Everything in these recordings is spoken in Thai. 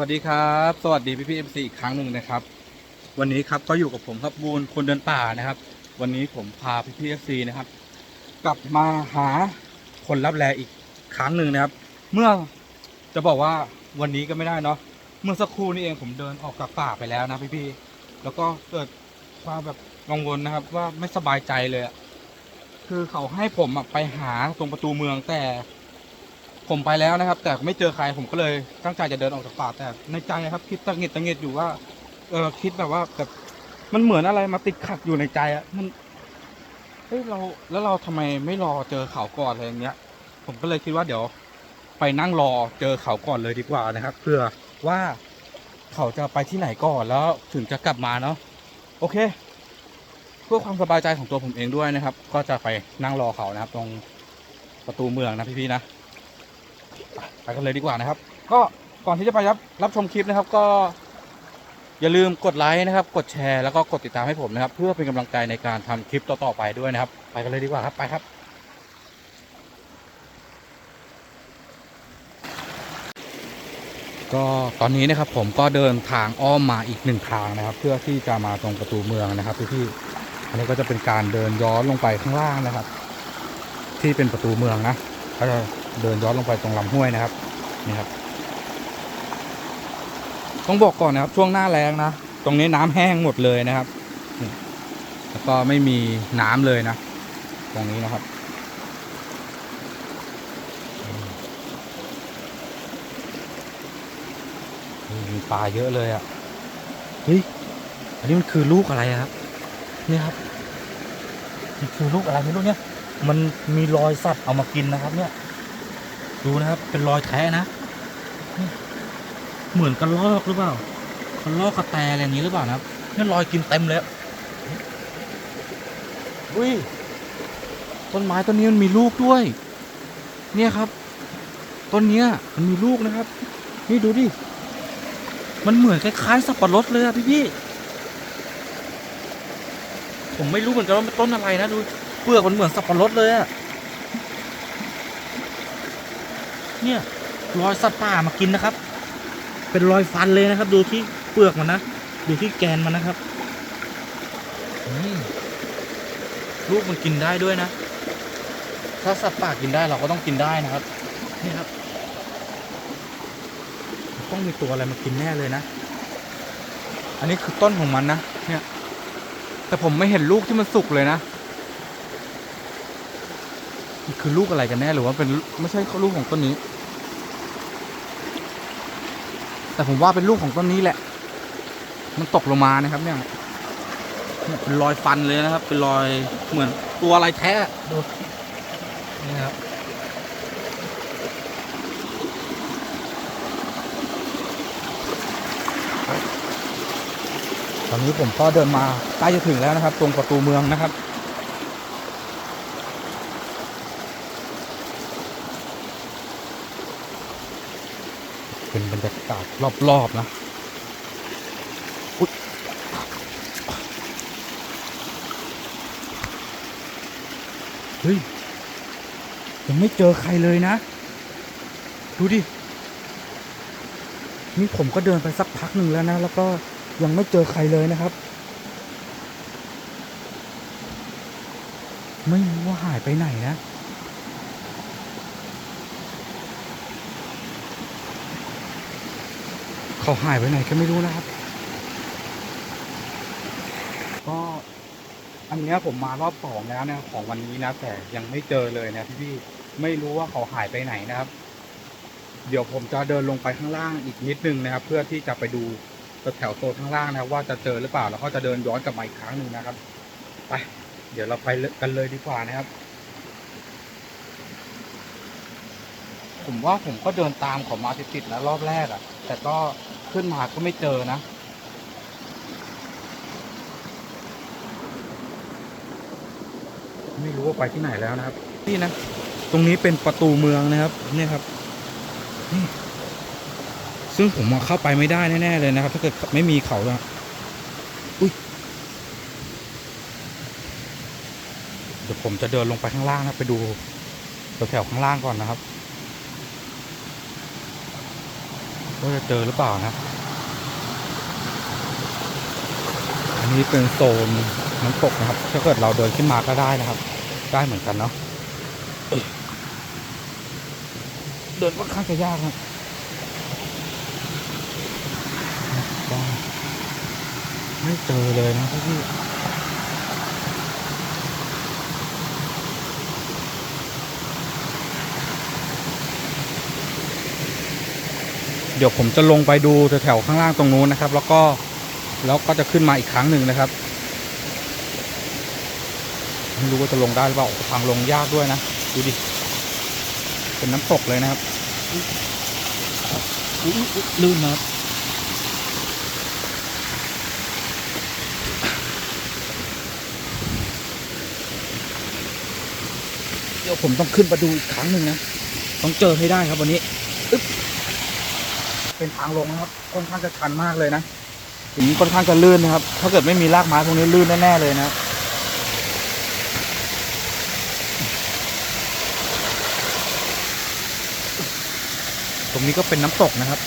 วัสดีครับ สวัสดีพี่พี่เอ็มซีอีกครั้งหนึ่งนะครับ วันนี้ครับก็อยู่กับผมครับบูนคนเดินป่านะครับ วันนี้ผมพาพี่พี่เอฟซีนะครับ กลับมาหาคนรับแลอีกครั้งหนึ่งนะครับ เมื่อจะบอกว่าวันนี้ก็ไม่ได้เนาะเมื่อสักครู่นี้เองผมเดินออกจากป่าไปแล้วนะพี่พี่ๆแล้วก็เกิดความแบบกังวลนะครับ ว่าไม่สบายใจเลยคือเขาให้ผมไปหาตรงประตูเมืองแต่ ผมไปแล้วนะครับ แต่ไม่เจอใครผมก็เลยตั้งใจจะเดินออกจากป่าแต่ในใจนะครับ คิดตังเงดตังเงดอยู่ว่าเออคิดแบบว่าแบบมันเหมือนอะไรมาติดขัดอยู่ในใจอะมันเฮ้ยเราแล้วเราทำไมไม่รอเจอเขาก่อนอะไรอย่างเงี้ย ผมก็เลยคิดว่าเดี๋ยว ไปนั่งรอเจอเขาก่อนเลยดีกว่านะครับเพื่อว่าเขาจะไปที่ไหนก่อนแล้วถึงจะกลับมาเนาะโอเค เพื่อความสบายใจของตัวผมเองด้วยนะครับ ก็จะไปนั่งรอเขานะครับ ตรงประตูเมืองนะพี่ๆนะ กันเลยดีกว่านะครับ ก็ก่อนที่จะไปรับรับชมคลิปนะครับ ก็อย่าลืมกดไลค์นะครับ กดแชร์แล้วก็กดติดตามให้ผมนะครับ เพื่อเป็นกำลังใจในการทำคลิปต่อๆไปด้วยนะครับ ไปกันเลยดีกว่าครับไปครับ ก็ตอนนี้นะครับผมก็เดินทางอ้อมมาอีกหนึ่งทางนะครับ เพื่อที่จะมาตรงประตูเมืองนะครับพี่ๆอันนี้ก็จะเป็นการเดินย้อนลงไปข้างล่างนะครับ ที่เป็นประตูเมืองนะก็จะเดินย้อนลงไปตรงลำห้วยนะครับ นี่ครับ ต้องบอกก่อนนะครับ ช่วงหน้าแรงนะ ตรงนี้น้ำแห้งหมดเลยนะครับแล้วก็ไม่มีน้ำเลยนะ ตรงนี้นะครับมีปลาเยอะเลยอะ่ะ เฮ้ย อันนี้มันคือลูกอะไรครับ เนี่ยครับมันคือลูกอะไรไม่รู้เนี่ย มันมีรอยสัตว์เอามากินนะครับ เนี่ย ดูนะครับ เป็นรอยแท้นะ เหมือนกระลอกหรือเปล่ากระลอกกระแตอะไรอย่างนี้หรือเปล่านะครับนี่รอยกินเต็มเลยอุ้ยต้นไม้ต้นนี้มันมีลูกด้วย เนี่ยครับ ต้นเนี้ยมันมีลูกนะครับ นี่ดูดิ มันเหมือนคล้ายๆสับปะรดเลยอะพี่พี่ๆผมไม่รู้เหมือนกันว่ามันต้นอะไรนะดูเปลือกมันเหมือนสับปะรดเลยอะเนี่ย รอยสัตว์ป่ามากินนะครับ เป็นรอยฟันเลยนะครับ ดูที่เปลือกมันนะดูที่แกนมันนะครับลูกมันกินได้ด้วยนะ ถ้าสัตว์ป่ากินได้เราก็ต้องกินได้นะครับ นี่ครับ ต้องมีตัวอะไรมากินแน่เลยนะ อันนี้คือต้นของมันนะ เนี่ย แต่ผมไม่เห็นลูกที่มันสุกเลยนะคือลูกอะไรกันแน่หรือว่าเป็นไม่ใช่ลูกของต้นนี้ แต่ผมว่าเป็นลูกของต้นนี้แหละ มันตกลงมานะครับเนี่ยเนี่ยเป็นรอยฟันเลยนะครับ เป็นรอยเหมือนตัวอะไรแท้ดูนี่ครับตอนนี้ผมก็เดินมาใกล้จะถึงแล้วนะครับ ตรงประตูเมืองนะครับ เป็นบรรยากาศรอบ ๆ นะเฮ้ย ยังไม่เจอใครเลยนะ ดูดิ นี่ผมก็เดินไปสักพักหนึ่งแล้วนะ แล้วก็ยังไม่เจอใครเลยนะครับ ไม่รู้ว่าหายไปไหนนะ เขาหายไปไหนก็ไม่รู้นะครับ ก็อันเนี้ยผมมารอบสองแล้วนะของวันนี้นะแต่ยังไม่เจอเลยนะพี่พี่ๆไม่รู้ว่าเขาหายไปไหนนะครับ เดี๋ยวผมจะเดินลงไปข้างล่างอีกนิดนึงนะครับ เพื่อที่จะไปดูแถวโซนข้างล่างนะว่าจะเจอหรือเปล่าแล้วก็จะเดินย้อนกลับมาอีกครั้งหนึ่งนะครับ ไป เดี๋ยวเราไปกันเลยดีกว่านะครับ ผมว่าผมก็เดินตามเขามาติดๆนะรอบแรกอะ่ะ แต่ก็ขึ้นมาก็ไม่เจอนะ ไม่รู้ว่าไปที่ไหนแล้วนะครับ นี่นะ ตรงนี้เป็นประตูเมืองนะครับ เนี่ยครับนี่ซึ่งผมเข้าไปไม่ได้แน่ๆเลยนะครับ ถ้าเกิดไม่มีเขาอะอุ้ยเดี๋ยวผมจะเดินลงไปข้างล่างนะไปดูแถวๆข้างล่างก่อนนะครับ ว่าจะเจอหรือเปล่านะ อันนี้เป็นโซนน้ำตกนะครับ ถ้าเกิดเราเดินขึ้นมาก็ได้นะครับ ได้เหมือนกันเนาะ เดินค่อนข้างจะยากนะไม่เจอเลยนะพี่ เดี๋ยวผมจะลงไปดูแถวๆข้างล่างตรงนู้นนะครับ แล้วก็แล้วก็จะขึ้นมาอีกครั้งหนึ่งนะครับไม่รู้ว่าจะลงได้หรือเปล่าทางลงยากด้วยนะดูดิเป็นน้ำตกเลยนะครับอุ๊ยอุ๊ยอุ๊ยลื่นนะครับเดี๋ยวผมต้องขึ้นมาดูอีกครั้งหนึ่งนะ ต้องเจอให้ได้ครับวันนี้อึ๊บ เป็นทางลงนะครับ ค่อนข้างจะชันมากเลยนะหินค่อนข้างจะลื่นนะครับ ถ้าเกิดไม่มีรากไม้ตรงนี้ลื่นแน่ๆเลยนะครับตรงนี้ก็เป็นน้ำตกนะครับ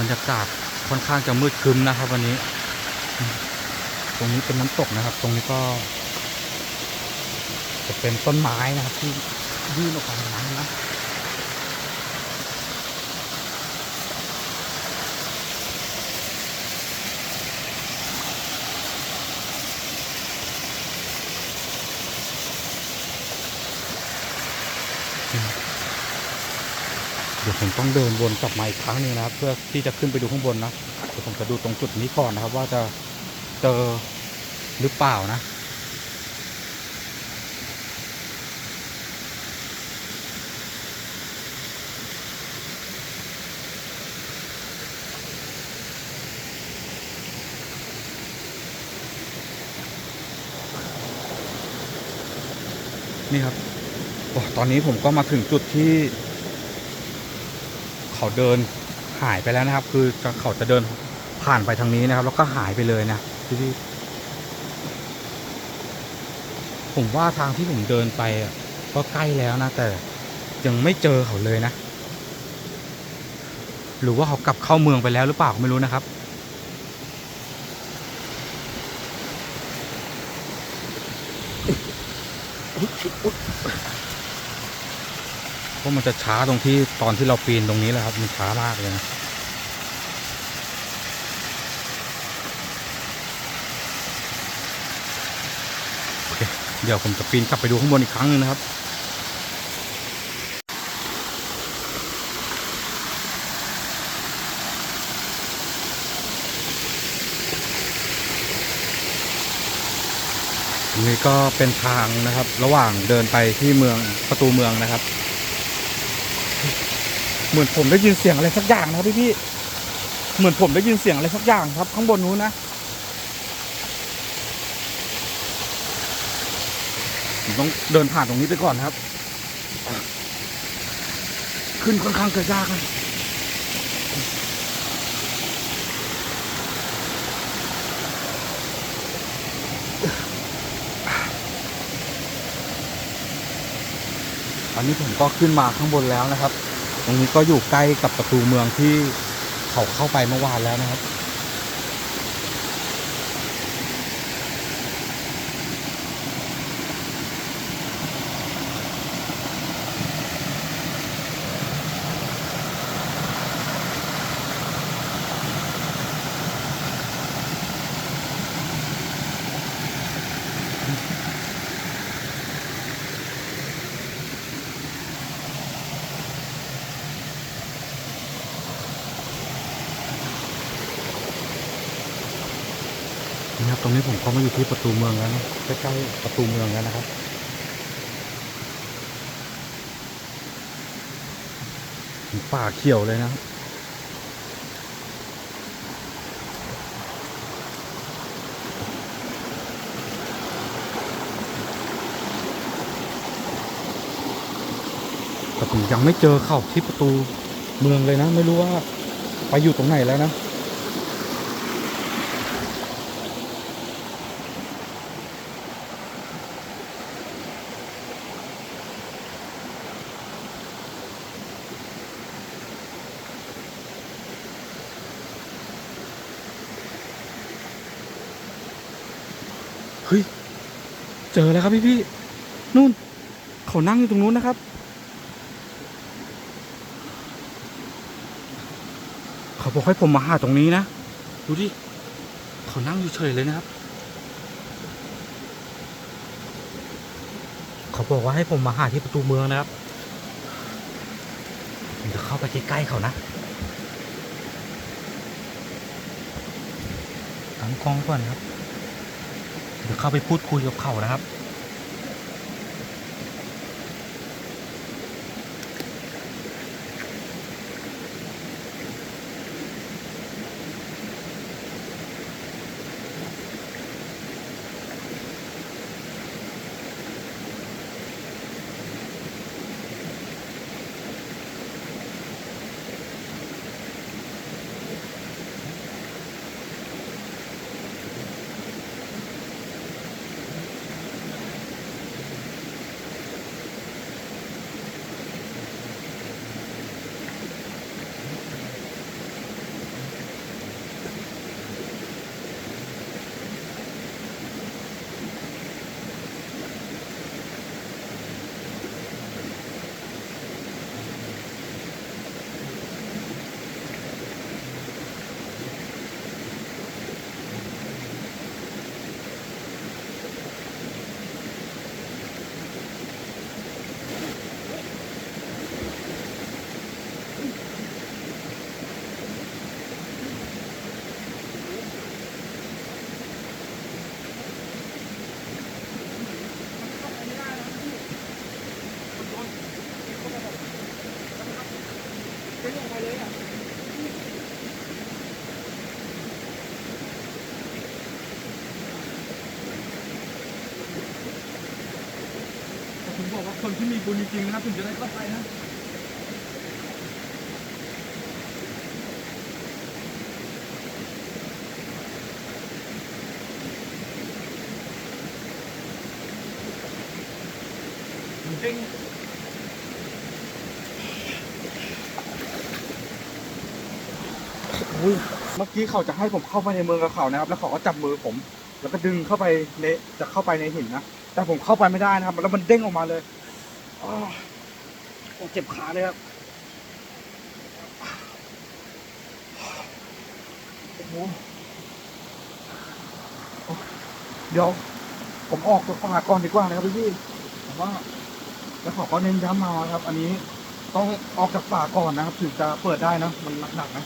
บรรยากาศค่อนข้างจะมืดครึมนะครับ วันนี้ ตรงนี้เป็นน้ำตกนะครับ ตรงนี้ก็ จะเป็นต้นไม้นะครับ ที่ยื่นออกมาอย่างนั้นนะ ผมต้องเดินวนกลับมาอีกครั้งหนึ่งนะครับเพื่อที่จะขึ้นไปดูข้างบนนะเดี๋ยวผมจะดูตรงจุดนี้ก่อนนะครับ ว่าจะเจอหรือเปล่านะนี่ครับโอ้ตอนนี้ผมก็มาถึงจุดที่ เขาเดินหายไปแล้วนะครับ คือเขาจะเดินผ่านไปทางนี้นะครับ แล้วก็หายไปเลยนะพี่พี่ผมว่าทางที่ผมเดินไปก็ใกล้แล้วนะ แต่ยังไม่เจอเขาเลยนะ หรือว่าเขากลับเข้าเมืองไปแล้วหรือเปล่าไม่รู้นะครับ เพราะมันจะช้าตรงที่ตอนที่เราปีนตรงนี้แหละครับ มันช้ามากเลยนะโอเคเดี๋ยวผมจะปีนกลับไปดูข้างบนอีกครั้งหนึงนะครับนี่ก็เป็นทางนะครับ ระหว่างเดินไปที่เมืองประตูเมืองนะครับ เหมือนผมได้ยินเสียงอะไรสักอย่างนะพี่พี่เหมือนผมได้ยินเสียงอะไรสักอย่างครับ ข้างบนนู้นนะผมต้องเดินผ่านตรงนี้ไปก่อนครับ ขึ้นค่อนข้างจะยากนะอันนี้ผมก็ขึ้นมาข้างบนแล้วนะครับ ตรงนี้ก็อยู่ใกล้กับประตูเมืองที่เขาเข้าไปเมื่อวานแล้วนะครับ นี่ครับตรงนี้ผมก็มาอยู่ที่ประตูเมืองแล้วนะใกล้ๆประตูเมืองแล้วนะครับ ป่าเขียวเลยนะแต่ผมยังไม่เจอเข้าที่ประตูเมืองเลยนะ ไม่รู้ว่าไปอยู่ตรงไหนแล้วนะ เฮ้ย เจอแล้วครับพี่พี่นู่น เขานั่งอยู่ตรงนู้นนะครับ เขาบอกให้ผมมาหาตรงนี้นะ ดูดิ เขานั่งอยู่เฉยเลยนะครับ เขาบอกว่าให้ผมมาหาที่ประตูเมืองนะครับผมจะเข้าไปใกล้ๆเขานะตั้งกล้องก่อนครับ เดี๋ยวเข้าไปพูดคุยกับเขานะครับ บอกว่าคนที่มีบุญจริงๆนะครับถึงจะได้เข้าไปนะเด้งอุ๊ยเมื่อกี้เขาจะให้ผมเข้าไปในเมืองกับเขานะครับ แล้วเขาก็จับมือผม แล้วก็ดึงเข้าไปในจะเข้าไปในหินนะ แต่ผมเข้าไปไม่ได้นะครับ แล้วมันเด้งออกมาเลยอ้าวโอ้เจ็บขาเลยครับโอ้โหเดี๋ยวผมออกตัวป่าก่อนดีกว่านะครับพี่พี่ผมว่า แล้วขาก็เน้นย้ำมาครับ อันนี้ต้องออกจากป่าก่อนนะครับ ถึงจะเปิดได้นะมันหนักๆนะ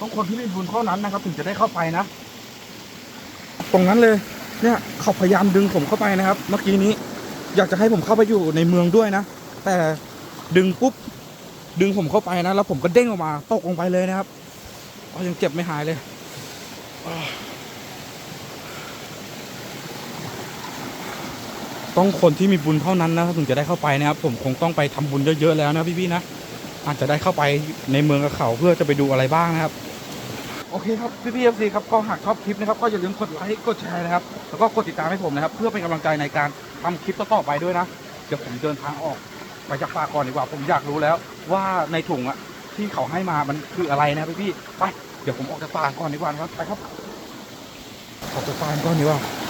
ต้องคนที่มีบุญเท่านั้นนะครับ ถึงจะได้เข้าไปนะ ตรงนั้นเลย เนี่ยเขาพยายามดึงผมเข้าไปนะครับ เมื่อกี้นี้ อยากจะให้ผมเข้าไปอยู่ในเมืองด้วยนะ แต่ดึงปุ๊บ ดึงผมเข้าไปนะ แล้วผมก็เด้งออกมาตกลงไปเลยนะครับอ๋อยังเจ็บไม่หายเลยต้องคนที่มีบุญเท่านั้นนะถึงจะได้เข้าไปนะครับ ผมคงต้องไปทำบุญเยอะๆแล้วนะพี่ๆนะอาจจะได้เข้าไปในเมืองกับเขาเพื่อจะไปดูอะไรบ้างนะครับ โอเคครับพี่พีเอฟซีครับก็หากชอบคลิปนะครับก็อย่าลืมกดไลค์กดแชร์นะครับแล้วก็กดติดตามให้ผมนะครับ เพื่อเป็นกำลังใจในการทำคลิปต่อๆไปด้วยนะเดี๋ยวผมเดินทางออกไปจากป่าก่อนดีกว่าผมอยากรู้แล้ว ว่าในถุงอะที่เขาให้มามันคืออะไรนะพี่พี่ๆไปเดี๋ยวผมออกจากป่าก่อนดีกว่านะครับไปครับออกจากป่าก่อนดีกว่า